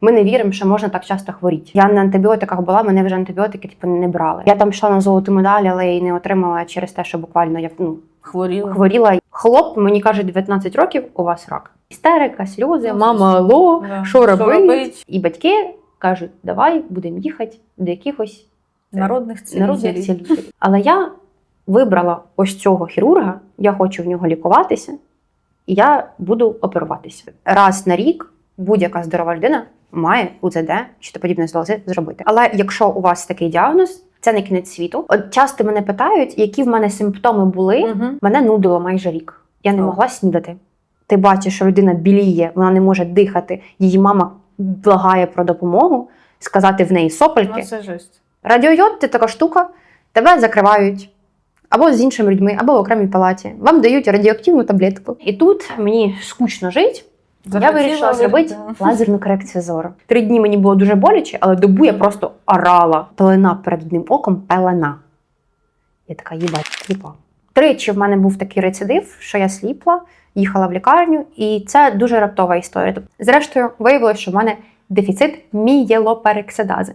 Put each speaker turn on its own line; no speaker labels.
Ми не віримо, що можна так часто хворіти. Я на антибіотиках була, мене вже антибіотики типу, не брали. Я там йшла на золоту медаль, але її не отримала через те, що буквально я ну,
Хворіла.
хворіла. Хлоп мені каже, 19 років, у вас рак. Істерика, сльози, мама, алло,
Да.
що робить?
робить?
І батьки кажуть, давай будемо їхати до якихось
Народних цілей.
народних цілителів. Але я вибрала ось цього хірурга, я хочу в нього лікуватися, і я буду оперуватися. Раз на рік будь-яка здорова людина має УЗД чи то подібне залози зробити. Але якщо у вас такий діагноз, це не кінець світу. От часто мене питають, які в мене симптоми були.
Мгм.
Мене нудило майже рік. Я не
О.
могла снідати. Ти бачиш, що людина біліє, вона не може дихати. Її мама благає про допомогу, сказати в неї сопельки.
Ну, це жесть.
Радіойод це така штука, тебе закривають або з іншими людьми, або в окремій палаті. Вам дають радіоактивну таблетку. І тут мені скучно жити. Я вирішила зробити
Да.
лазерну корекцію зору. Три дні мені було дуже боляче, але добу я просто орала. Пелена перед одним оком пелена. Я така їбать, сліпа. Тричі в мене був такий рецидив, що я сліпла, їхала в лікарню, і це дуже раптова історія. Тобто, Зрештою, виявилося, що в мене дефіцит мієлоперексидази.